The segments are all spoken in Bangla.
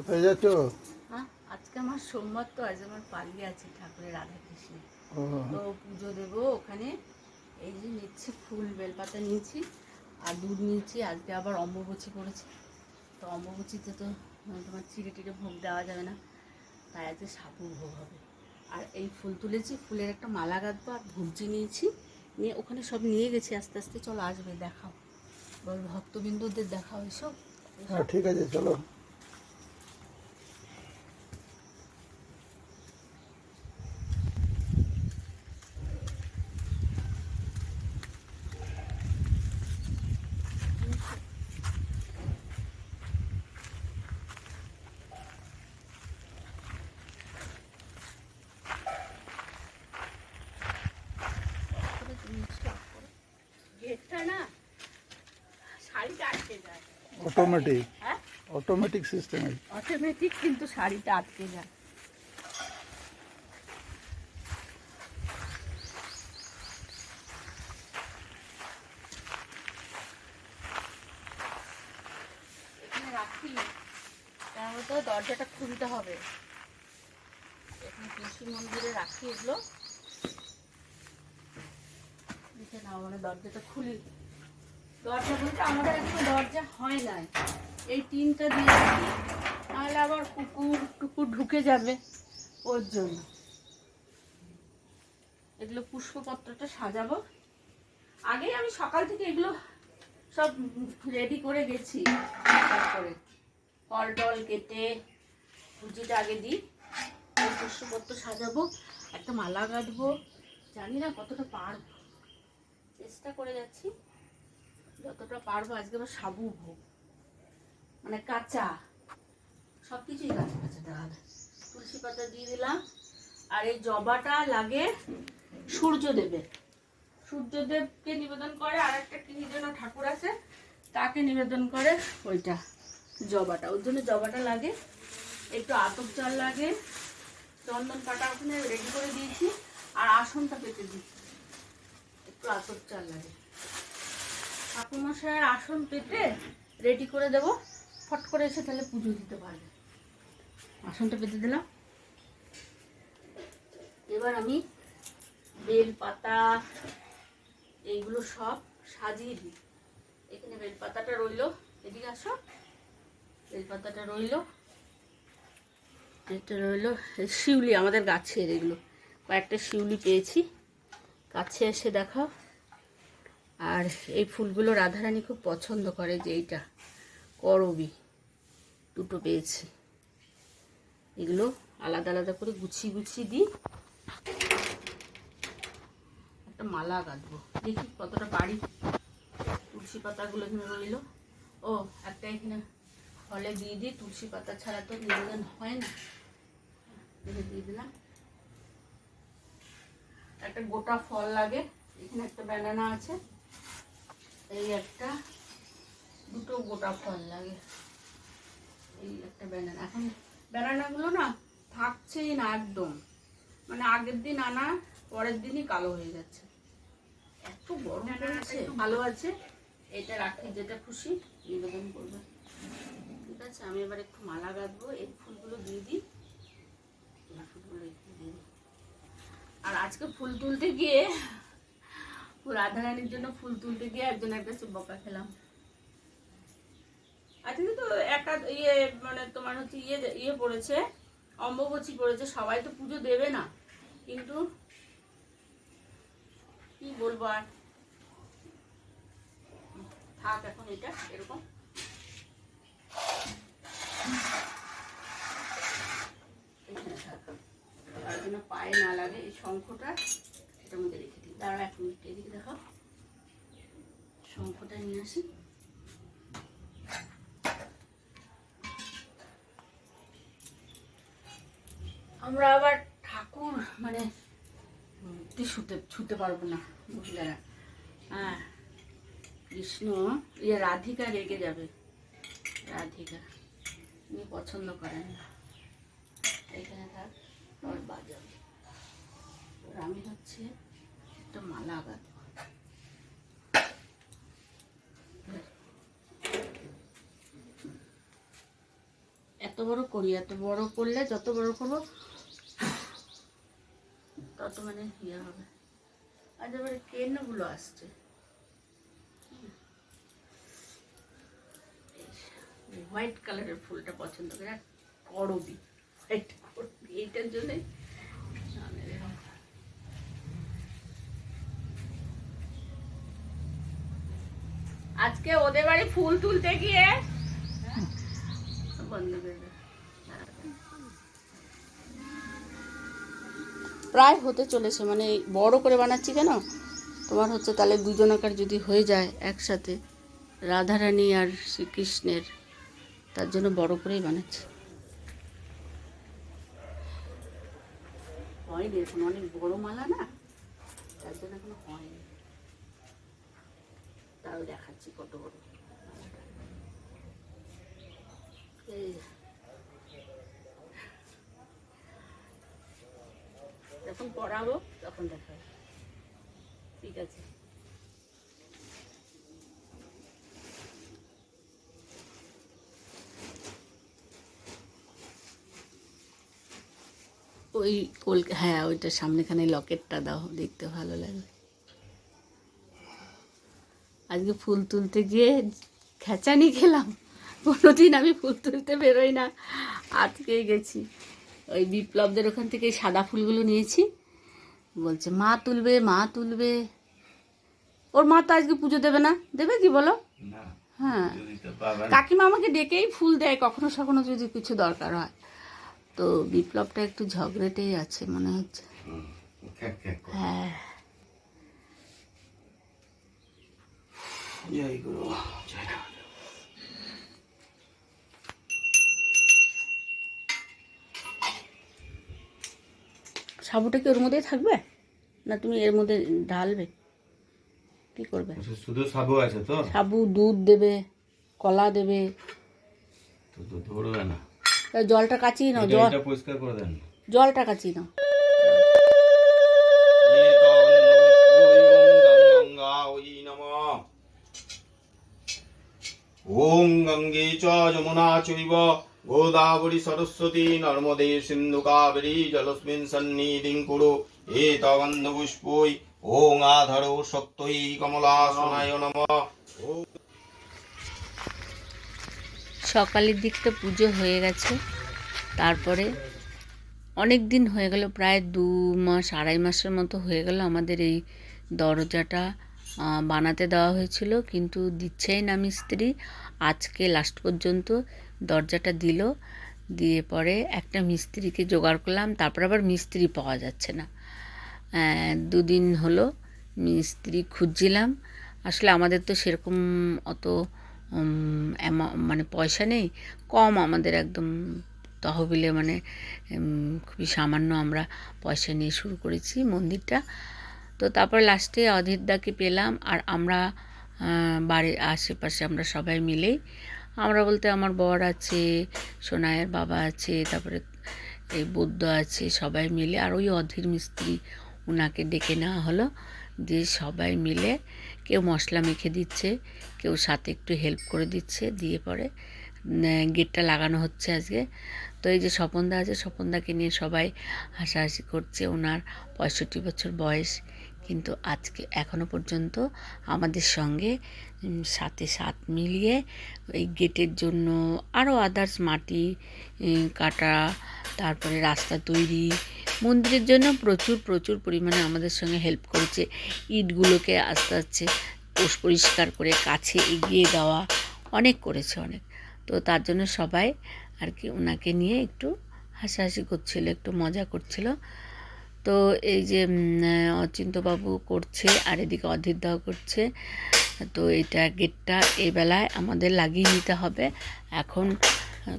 কোথায় যাচ্ছ? হ্যাঁ আজকে আমার সোমবার তো আজ আমার পালিয়ে আছে ঠাকুরের রাধা কৃষ্ণ তো পুজো দেবো ওখানে। এই যে নিচ্ছি ফুল বেলপাতা নিয়েছি আর দুধ নিয়েছি। আজকে আবার অম্বুবচি পড়েছে তো অম্বুবচিতে তো তোমার চিড়ে টিড়ে ভোগ দেওয়া যাবে না। তাই আজকে সাবু ভোগ হবে। আর এই ফুল তুলেছি ফুলের একটা মালা গাঁথবো আর ভুজি নিয়েছি। নিয়ে ওখানে সব নিয়ে গেছি আস্তে আস্তে। চলো আসবে দেখাও। বল ভক্তবিন্দুদের দেখাও এসব। হ্যাঁ ঠিক আছে চলো গেটটা না শাড়িটা আটকে যায় অটোমেটিক অটোমেটিক সিস্টেমে অটোমেটিক কিন্তু শাড়িটা আটকে যায়। রাখি তো দরজাটা খুলতে হবে। এখানে কৃষি মন্দিরে রাখি এগুলো। দেখে নাও মানে দরজাটা খুলি। দরজা বলতে আমাদের এখনও দরজা হয় নাই। এই টিনটা দিয়ে নাহলে আবার কুকুর টুকুর ঢুকে যাবে ওর জন্য। এগুলো পুষ্পপত্রটা সাজাবো। আগে আমি সকাল থেকে এগুলো সব রেডি করে গেছি। তারপরে ফল টল কেটে পুজিটা আগে দিই পুষ্পপত্র সাজাবো, একটা মালা গাঁথবো জানি না কতটা পারব। চেষ্টা করে যাচ্ছি। যতটা পারব, আজকে আবার সাবু ভোগ। মানে কাঁচা। সব কিছুই কাঁচা কাঁচা হবে তুলসী পাতা দিয়ে দিলাম। আর এই জবাটা লাগে সূর্যদেবের। সূর্যদেবকে নিবেদন করে আর একটা কি যেন ঠাকুর আছে, তাকে নিবেদন করে ওইটা জবাটা। ওর জন্য জবাটা লাগে, একটু আতপ চাল লাগে, চন্দন কাটা ওখানে রেডি করে দিয়েছি। আর আসনটা পেতে দিই। একটু আতপ চাল লাগে। ঠাকুরমশাইয়ের আসন পেতে রেডি করে দেব। ফট করে এসে তাহলে পুজো দিতে পারবে। আসনটা পেতে দিলাম। এবার আমি বেলপাতা এইগুলো সব সাজিয়ে দিই। এখানে বেল পাতাটা রইল। এদিকে আসো। বেল পাতাটা রইল। এটা রইল শিউলি, আমাদের গাছের এগুলো। কয়েকটা শিউলি পেয়েছি। কাছে এসে দেখাও। আর এই ফুলগুলো রাধারানী খুব পছন্দ করে যে এইটা, করবি। দুটো পেয়েছি। এগুলো আলাদা আলাদা করে গুছিয়ে গুছিয়ে দিই। একটা মালা গাঁথবো। দেখি কতটা পারি। তুলসী পাতাগুলো এখানে রইল ও, একটা এখানে ফলে দিয়ে দিই। তুলসী পাতা ছাড়া তো নিবেদন হয় না। দিয়ে দিলাম। একটা গোটা ফল লাগে। এখানে একটা ব্যানানা আছে। এই একটা দুটো গোটা ফল লাগে। এই একটা ব্যানানা এখন ব্যানানাগুলো না থাকছেই না একদম। মানে আগের দিন আনা পরের দিনই কালো হয়ে যাচ্ছে। এত গরম আছে ভালো আছে। এটা রাখি যেটা খুশি নিবেদন করবে। ঠিক আছে আমি এবার একটু মালা গাঁথবো এই ফুলগুলো দিয়ে দিই। ফুলগুলো একটু দিয়ে দিই। আর আজকে ফুল তুলতে গিয়ে রাধারানীর জন্য ফুল তুলতে গিয়ে একজন একটা বকা খেলাম। আজকে তো একটা ইয়ে মানে তোমার হচ্ছে ইয়ে ইয়ে পড়েছে, অম্বুবচী পড়েছে, সবাই তো পুজো দেবে না। কিন্তু কি বলব আর? থাক এখন এটা, এরকম। পায়ে না লাগে এই শঙ্খটা এটার মধ্যে রেখে দাঁড়া এক মিনিট, এদিকে দেখো। শঙ্খটা নিয়ে আসি। আমরা আবার ঠাকুর মানে শুতে ছুতে পারব না মহিলারা। হ্যাঁ কৃষ্ণ ইয়ে রাধিকা রেগে যাবে। রাধিকা, উনি পছন্দ করেন না। এখানে থাক বাজাবে। আমি হচ্ছে মালা গাঁথব এত বড় করি, এত বড় করলে যত বড় করব, তত মানে ইয়ে হবে। আর এবারে কেনগুলো আসছে? হোয়াইট কালারের ফুলটা পছন্দ করে করবি? হোয়াইট করবি? এইটার জন্যে আমি এরকম আজকে ওদের বাড়ি ফুল তুলতে গিয়ে। প্রায় হতে চলেছে মানে বড় করে বানাচ্ছি কেন? তোমার হচ্ছে তাহলে দুজনাকার যদি হয়ে যায় একসাথে, রাধারানী আর শ্রীকৃষ্ণের, তার জন্য বড় করেই বানাচ্ছি। হয়নি, এখন অনেক বড় মালা না? তার জন্য এখনও হয়নি। তাও দেখাচ্ছি কত বড়। যখন পড়াবো তখন দেখাবো। ঠিক আছে। ওই কল হ্যাঁ ওইটা সামনেখানে লকেটটা দাও, দেখতে ভালো লাগবে। আজকে ফুল তুলতে গিয়ে খেঁচানি খেলাম। কোনোদিন আমি ফুল তুলতে বেরোই না। আজকে গেছি। ওই বিপ্লবদের ওখান থেকে সাদা ফুলগুলো নিয়েছি। বলছে মা তুলবে মা তুলবে। ওর মা তো আজকে পুজো দেবে না। দেবে কি বলো? হ্যাঁ। কাকিমা আমাকে ডেকেই ফুল দেয় কখনো সখনো যদি কিছু দরকার হয়। তো বিপ্লবটা একটু ঝগড়েটেই আছে মনে হচ্ছে। হ্যাঁ। জয় গুরু সাবুটা কি ওর মধ্যেই থাকবে? না তুমি এর মধ্যে ঢালবে? কি করবে? আচ্ছা, শুধু সাবু আছে তো? সাবু দুধ দেবে কলা দেবে। ধরবে না। জলটা কাচিয়ে নাও এটা- জল। পরিষ্কার করে দেন। জলটা কাচিয়ে নাও। ওম গঙ্গে চ যমুনা চৈব, গোদাবরী সরস্বতী, নর্মদে সিন্ধু কাবেরী, জলস্মিন সন্নিধিং কুরু এতগন্ধ পুষ্পই ওং আধরো সত্যই কমলা কমলাসনায় নম। সকালের দিকটা পুজো হয়ে গেছে। তারপরে অনেক দিন হয়ে গেল, প্রায় দু মাস, আড়াই মাসের মতো হয়ে গেল আমাদের এই দরজাটা বানাতে দেওয়া হয়েছিল, কিন্তু দিচ্ছেই না মিস্ত্রি। আজকে লাস্ট পর্যন্ত দরজাটা দিল, দিয়ে পরে একটা মিস্ত্রিকে জোগাড় করলাম, তারপর আবার মিস্ত্রি পাওয়া যাচ্ছে না। দুদিন হলো মিস্ত্রি খুঁজছিলাম। আসলে আমাদের তো সেরকম অত মানে পয়সা নেই, কম আমাদের একদম তহবিলে মানে খুবই সামান্য আমরা পয়সা নিয়ে শুরু করেছি মন্দিরটা। তো তারপর লাস্টে অধীরদাকে পেলাম আর আমরা বাড়ির আশেপাশে আমরা সবাই মিলেই আমরা বলতে আমার বর আছে সোনায়ের বাবা আছে, তারপরে এই বৌদ্ধ আছে, সবাই মিলে আর ওই অধীর মিস্ত্রি ওনাকে ডেকে নেওয়া হলো, দিয়ে সবাই মিলে কেউ মশলা মেখে দিচ্ছে, কেউ সাথে একটু হেল্প করে দিচ্ছে, দিয়ে পরে গেটটা লাগানো হচ্ছে আজকে। তো এই যে স্বপনদা আছে, স্বপনদাকে নিয়ে সবাই হাসাহাসি করছে ওনার পঁয়ষট্টি বছর বয়স। কিন্তু আজকে এখনও পর্যন্ত আমাদের সঙ্গে সাথে সাত মিলিয়ে এই গেটের জন্য আরও আদার্স মাটি কাটা, তারপরে রাস্তা তৈরি, মন্দিরের জন্য প্রচুর প্রচুর পরিমাণে আমাদের সঙ্গে হেল্প করেছে। ইটগুলোকে আস্তে আস্তে পোষ পরিষ্কার করে কাছে এগিয়ে দেওয়া অনেক করেছে অনেক। তো তার জন্য সবাই আর কি ওনাকে নিয়ে একটু হাসাহাসি করছিল, একটু মজা করছিল। তো এই যে অচিন্তবাবু করছে, আর এদিকে অধীরদাও করছে, তো এটা গেটটা এই বেলায় আমাদের লাগিয়ে নিতে হবে। এখন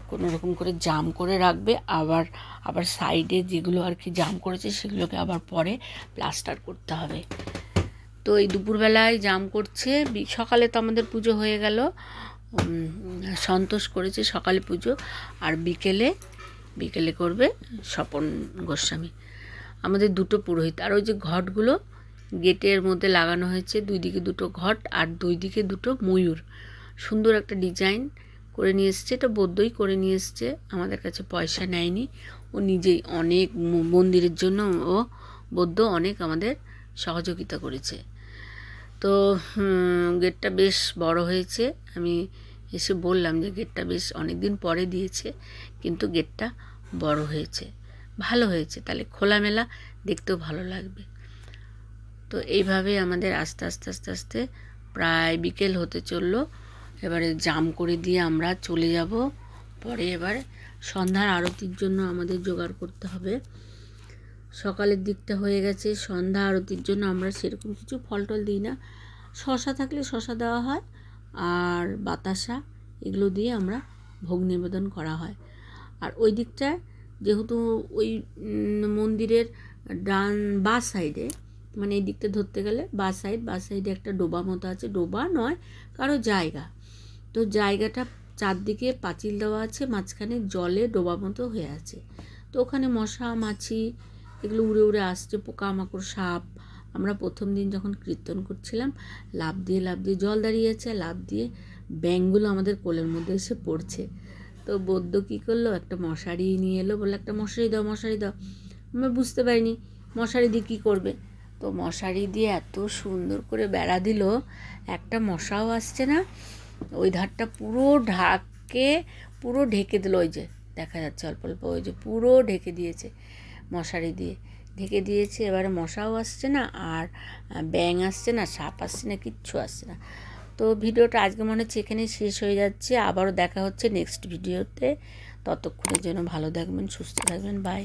কোনো রকম করে জাম করে রাখবে, আবার আবার সাইডে যেগুলো আর কি জাম করেছে সেগুলোকে আবার পরে প্লাস্টার করতে হবে। তো এই দুপুরবেলায় জাম করছে সকালে তো আমাদের পুজো হয়ে গেল সন্তোষ করেছে সকালে পুজো, আর বিকেলে বিকেলে করবে স্বপন গোস্বামী। আমাদের দুটো পুরোহিত। আর ওই যে ঘটগুলো, গেটের মধ্যে লাগানো হয়েছে দুই দিকে দুটো ঘট আর দুই দিকে দুটো ময়ূর। সুন্দর একটা ডিজাইন করে নিয়ে এসছে, এটা বৌদ্ধই করে নিয়ে এসছে, আমাদের কাছে পয়সা নেয়নি। ও নিজেই অনেক মন্দিরের জন্য ও বৌদ্ধ অনেক আমাদের সহযোগিতা করেছে। তো গেটটা বেশ বড় হয়েছে। আমি এসে বললাম যে গেটটা বেশ অনেক দিন পরে দিয়েছে, কিন্তু গেটটা বড় হয়েছে। ভালো হয়েছে, তাহলে খোলামেলা দেখতেও ভালো লাগবে। তো এইভাবে আমাদের আস্তে আস্তে আস্তে আস্তে প্রায় বিকেল হতে চলল। এবারে জাম করে দিয়ে আমরা চলে যাব। পরে এবার সন্ধ্যার আরতির জন্য আমাদের জোগাড় করতে হবে। সকালের দিকটা হয়ে গেছে, সন্ধ্যা আরতির জন্য আমরা সেরকম কিছু ফল টল দিই না। শশা থাকলে শশা দেওয়া হয় আর বাতাসা এগুলো দিয়ে আমরা ভোগ নিবেদন করা হয়। আর ওই দিকটায় যেহেতু ওই মন্দিরের ডান বা সাইডে মানে এই দিকটা ধরতে গেলে বা সাইড বা সাইডে একটা ডোবা মতো আছে। ডোবা নয়, কারও জায়গা। তো জায়গাটা চারদিকে পাঁচিল দেওয়া আছে, মাঝখানে জলে ডোবা মতো হয়ে আছে। তো ওখানে মশা, মাছি, এগুলো উড়ে উড়ে আসছে, পোকামাকড়, সাপ। আমরা প্রথম দিন যখন কীর্তন করছিলাম লাভ দিয়ে লাভ দিয়ে জল দাঁড়িয়েছে লাভ দিয়ে ব্যাঙগুলো আমাদের কোলের মধ্যে এসে পড়ছে। তো বৌদ্ধ কী করল? একটা মশারি নিয়ে এলো, বলল, একটা মশারি দাও মশারি দাও। আমরা বুঝতে পারিনি মশারি দিয়ে কী করবে। তো মশারি দিয়ে এত সুন্দর করে বেড়া দিল, একটা মশাও আসছে না, ওই ধারটা পুরো ঢাকে, পুরো ঢেকে দিল, ওই যে দেখা যাচ্ছে অল্প অল্প, ওই যে পুরো ঢেকে দিয়েছে মশারি দিয়ে। ঢেকে দিয়েছে, এবারে মশাও আসছে না, আর ব্যাঙ আসছে না, সাপ আসছে না, কিচ্ছু আসছে না। তো ভিডিওটা আজকে মনে হচ্ছে এখানেই শেষ হয়ে যাচ্ছে। আবারও দেখা হচ্ছে নেক্সট ভিডিওতে ততক্ষণের জন্য ভালো থাকবেন, সুস্থ থাকবেন বাই